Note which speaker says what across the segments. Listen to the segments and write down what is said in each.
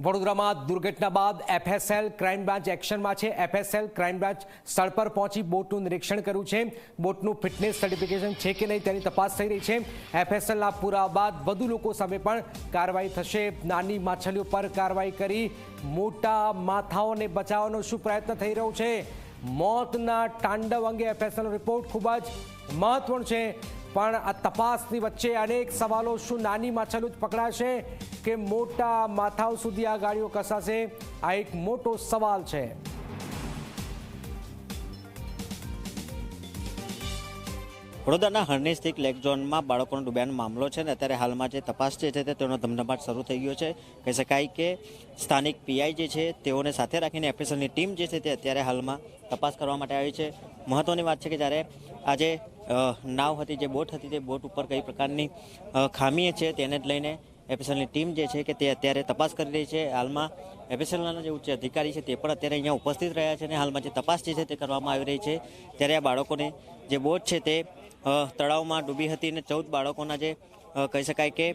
Speaker 1: વડોદરામાં દુર્ઘટના બાદ એફએસએલ ક્રાઇમ બ્રાન્ચ એક્શનમાં છે. એફએસએલ ક્રાઇમ બ્રાન્ચ સ્થળ પર પહોંચી બોટનું નિરીક્ષણ કર્યું છે. બોટનું ફિટનેસ સર્ટિફિકેશન છે કે નહીં તેની તપાસ થઈ રહી છે. એફએસએલના પુરાવા બાદ વધુ લોકો સામે પણ કાર્યવાહી થશે. નાની માછલીઓ પર કાર્યવાહી કરી મોટા માથાઓને બચાવવાનો શું પ્રયત્ન થઈ રહ્યો છે? મોતના તાંડવ અંગે એફએસએલનો રિપોર્ટ ખૂબ જ મહત્વનો છે. પણ આ તપાસની વચ્ચે અનેક સવાલો શું નાની માછલું જ પકડાશે કે મોટા માથાઓ સુધી આ ગાડીઓ કસાશે? આ એક મોટો સવાલ છે.
Speaker 2: વડોદરાના હરણી સ્થિત લેક ઝોનમાં બાળકોનો ડૂબ્યાનો મામલો છે ને અત્યારે હાલમાં જે તપાસ જે છે તેનો ધમધમાટ શરૂ થઈ ગયો છે. કહી શકાય કે સ્થાનિક પીઆઈ જે છે તેઓને સાથે રાખીને એફએસએલની ટીમ જે છે તે અત્યારે હાલમાં તપાસ કરવા માટે આવી છે. મહત્ત્વની વાત છે કે જ્યારે આજે નાવ હતી, જે બોટ હતી તે બોટ ઉપર કઈ પ્રકારની ખામી છે તેને જ લઈને એફએસએલની ટીમ જે છે કે તે અત્યારે તપાસ કરી રહી છે. હાલમાં એપીસેલના જે ઉચ્ચ અધિકારી છે તે પણ અત્યારે અહીંયા ઉપસ્થિત રહ્યા છે અને હાલમાં જે તપાસ જે છે તે કરવામાં આવી રહી છે. ત્યારે આ બાળકોને જે બોટ છે તે તળાવમાં ડૂબી હતી અને ચૌદ બાળકોના જે કહી શકાય કે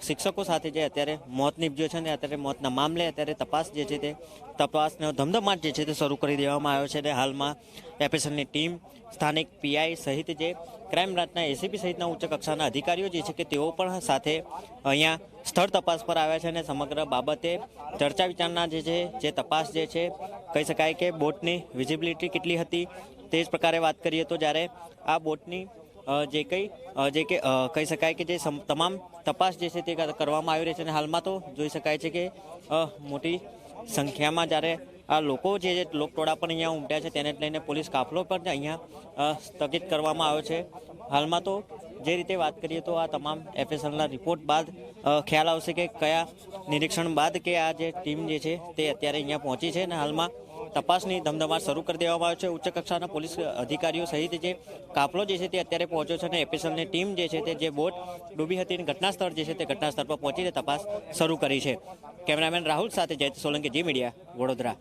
Speaker 2: શિક્ષકો સાથે જે અત્યારે મોત નીપજ્યો છે ને અત્યારે મોતના મામલે અત્યારે તપાસ જે છે તે તપાસનો ધમધમાટ જે છે તે શરૂ કરી દેવામાં આવ્યો છે અને હાલમાં એફએસએલની ટીમ, સ્થાનિક પીઆઈ સહિત જે ક્રાઇમ બ્રાન્ચના એસીપી સહિતના ઉચ્ચ કક્ષાના અધિકારીઓ જે છે કે તેઓ પણ સાથે અહીંયા સ્થળ તપાસ પર આવ્યા છે અને સમગ્ર બાબતે ચર્ચા વિચારણા જે છે, જે તપાસ જે છે, કહી શકાય કે બોટની વિઝિબિલિટી કેટલી હતી તે જ પ્રકારે વાત કરીએ તો જ્યારે આ બોટની જે કંઈ જે કે કહી શકાય કે જે તમામ તપાસ જે છે તે કરવામાં આવી રહી છે અને હાલમાં તો જોઈ શકાય છે કે મોટી સંખ્યામાં જ્યારે આ લોકો જે લોકટોળા પણ અહીંયા ઉમટ્યા છે તેને લઈને પોલીસ કાફલો પણ અહીંયા સ્થગિત કરવામાં આવ્યો છે. હાલમાં તો જે રીતે વાત કરીએ તો આ તમામ એફએસએલના રિપોર્ટ બાદ ખ્યાલ આવશે કે કયા નિરીક્ષણ બાદ કે આ જે ટીમ જે છે તે અત્યારે અહીંયા પહોંચી છે અને હાલમાં તપાસની ધમધમાટ શરૂ કરી દેવામાં આવ્યો છે. ઉચ્ચ કક્ષાના પોલીસ અધિકારીઓ સહિત જે કાફલો જે છે તે અત્યારે પહોંચ્યો છે અને એપિસલની ટીમ જે છે તે જે બોટ ડૂબી હતી ઘટના સ્થળ જે છે તે ઘટના સ્થળ પર પહોંચીને તપાસ શરૂ કરી છે. કેમેરામેન રાહુલ સાથે જયંત સોલંકી, જી મીડિયા, વડોદરા.